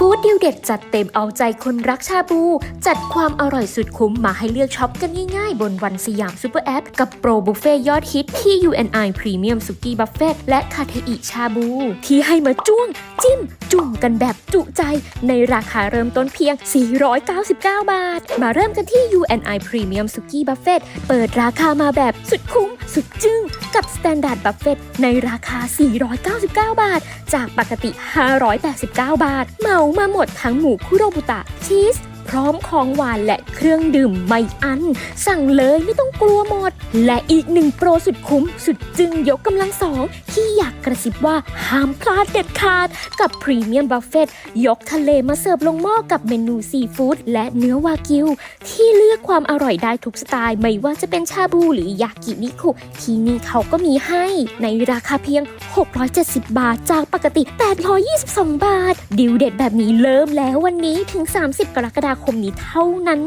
ฟู้ดดิวเด็ดจัดเต็มเอาใจคนรักชาบู จัดความอร่อยสุดคุ้มมาให้เลือกช็อปกันง่ายๆ บนวันสยามซูเปอร์แอป กับโปรบุฟเฟ่ยอดฮิตที่ UNI Premium s u k i Buffet และคาเทอิชาบู ที่ให้มาจ้วง จิ้ม จุ่มกันแบบจุใจ ในราคาเริ่มต้นเพียง 499 บาท มาเริ่มกันที่ UNI Premium s u k i Buffet เปิดราคามาแบบสุดคุ้ม สุดจึ้งกับ Standard Buffet ในราคา 499 บาท จากปกติ 589 บาท เหมามาหมดทั้งหมูคุโรบุตะชีส ร้อมของหวานและเครื่องดื่มไม่อัน สั่งเลยไม่ต้องกลัวหมด และอีกหนึ่งโปรสุดคุ้ม สุดจึงยกกำลังสองที่อยากกระซิบว่าห้ามพลาดเด็ดขาด กับพรีเมียมบัฟเฟ่ยกทะเลมาเสิร์ฟลงหม้อกับเมนูซีฟู้ดและเนื้อวากิว ที่เลือกความอร่อยได้ทุกสไตล์ไม่ว่าจะเป็นชาบูหรือยากินิคุที่นี่เขาก็มีให้ ในราคาเพียง 670 บาทจากปกติ 822 บาท ดิวเด็ดแบบนี้เริ่มแล้ววันนี้ถึง 30 กรกฎาคมนี้เท่านั้น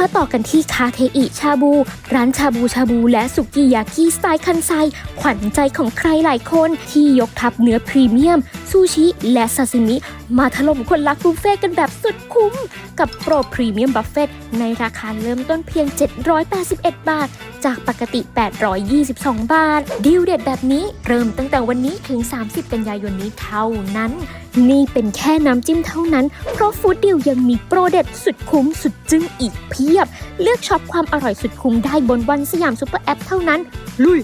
มาต่อกันที่คาเทอิชาบู ร้านชาบูชาบูและสุกิยากิสไตล์คันไซ ขวัญใจของใครหลายคนที่ยกทัพเนื้อพรีเมียม ซูชิและซาซิมิ มาถล่มคนรักบุฟเฟ่ต์กันแบบสุดคุ้ม กับโปรพรีเมียมบัฟเฟ่ต์ในราคาเริ่มต้นเพียง 781 บาท จากปกติ 822 บาท ดีลเด็ดแบบนี้เริ่มตั้งแต่วันนี้ถึง 30 กันยายนนี้เท่านั้น นี่เป็นแค่น้ำจิ้มเท่านั้น เพราะฟู้ดดิวยังมีโปรเด็ดสุดคุ้มสุดจึ้งอีกเพียบ เลือกช็อปความอร่อยสุดคุ้มได้บนวันสยามซุปเปอร์แอปเท่านั้น ลุย